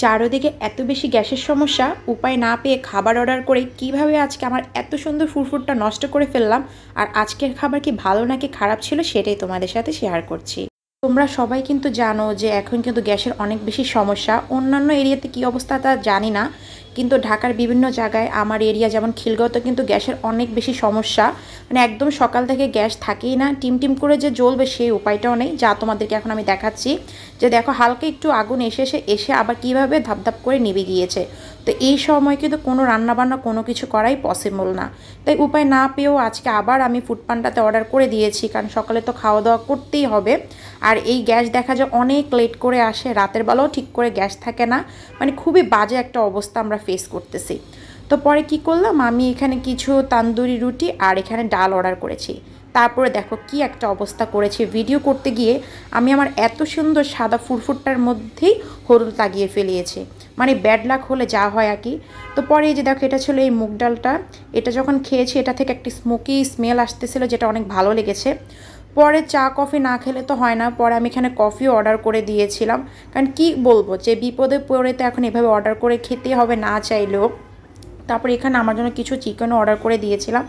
চারোদিকে এত বেশি গ্যাসের সমস্যা, উপায় না পেয়ে খাবার অর্ডার করে কীভাবে আজকে আমার এত সুন্দর ফুরফুরটা নষ্ট করে ফেললাম আর আজকের খাবার কি ভালো নাকি খারাপ ছিল সেটাই তোমাদের সাথে শেয়ার করছি। তোমরা সবাই কিন্তু জানো যে এখন কিন্তু গ্যাসের অনেক বেশি সমস্যা, অন্যান্য এরিয়াতে কি অবস্থা তা জানি না কিন্তু ঢাকার বিভিন্ন জায়গায় আমার এরিয়া যেমন খিলগাঁওতে কিন্তু গ্যাসের অনেক বেশি সমস্যা। মানে একদম সকাল থেকে গ্যাস থাকেই না, টিম টিম করে যে জ্বলবে সেই উপায়টাও নেই, যা তোমাদেরকে এখন আমি দেখাচ্ছি। যে দেখো হালকা একটু আগুন এসে এসে এসে আবার কীভাবে ধাপধাপ করে নিভে গিয়েছে। তো এই সময় কিন্তু কোনো রান্নাবান্না, কোনো কিছু করাই পসিবল না। তাই উপায় না পেয়েও আজকে আবার আমি ফুড পান্ডাতে অর্ডার করে দিয়েছি, কারণ সকালে তো খাওয়া দাওয়া করতেই হবে। আর এই গ্যাস দেখা যায় অনেক লেট করে আসে, রাতের বেলাও ঠিক করে গ্যাস থাকে না। মানে খুবই বাজে একটা অবস্থা আমরা ফেস করতেছি। তো পরে কি করলাম, আমি এখানে কিছু তান্দুরি রুটি আর এখানে ডাল অর্ডার করেছি। তারপরে দেখো কি একটা অবস্থা করেছে। ভিডিও করতে গিয়ে আমি আমার এত সুন্দর সাদা ফুরফুরটার মধ্যেই হলুদ লাগিয়ে ফেলিয়েছি। মানে ব্যাড লাক হলে যা হয় আর কি। তো পরে যে দেখো, এটা ছিল এই মুগ ডালটা। এটা যখন খেয়েছি, এটা থেকে একটি স্মোকি স্মেল আসতেছিল, যেটা অনেক ভালো লেগেছে। পরে চা, কফি না খেলে তো হয় না। পরে আমি এখানে কফিও অর্ডার করে দিয়েছিলাম। কারণ কি বলব, যে বিপদে পড়ে তো এখন এভাবে অর্ডার করে খেতে হবে না চাইলেও। তারপর এখানে আমার জন্য কিছু চিকেনও অর্ডার করে দিয়েছিলাম।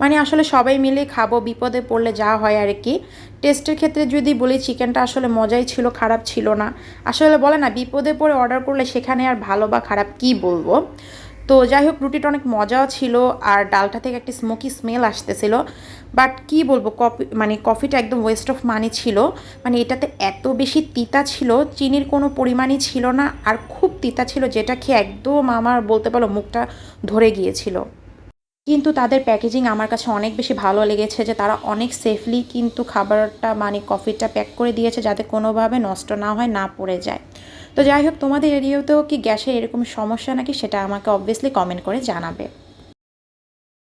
মানে আসলে সবাই মিলে খাব, বিপদে পড়লে যা হয় আর কি। টেস্টের ক্ষেত্রে যদি বলি, চিকেনটা আসলে মজাই ছিল, খারাপ ছিল না। আসলে বলে না, বিপদে পড়ে অর্ডার করলে সেখানে আর ভালো বা খারাপ কি বলব? তো যাই হোক রুটিটা অনেক মজাও ছিল আর ডালটা থেকে একটি স্মোকি স্মেল আসতেছিল। বাট কি বলব, কফি মানে কফিটা একদম ওয়েস্ট অফ মানি ছিল। মানে এটাতে এত বেশি তিতা ছিল, চিনির কোনো পরিমাণই ছিল না আর খুব তিতা ছিল যেটা খেয়ে একদম আমার বলতে পারো মুখটা ধরে গিয়েছিল। কিন্তু তাদের প্যাকেজিং আমার কাছে অনেক বেশি ভালো লেগেছে যে তারা অনেক সেফলি কিন্তু খাবারটা মানে কফিটা প্যাক করে দিয়েছে যাতে কোনোভাবে নষ্ট না হয়, না পড়ে যায়। তো যাই হোক, তোমাদের এরিয়াতেও কি গ্যাসের এরকম সমস্যা নাকি সেটা আমাকে অবভিয়াসলি কমেন্ট করে জানাবে।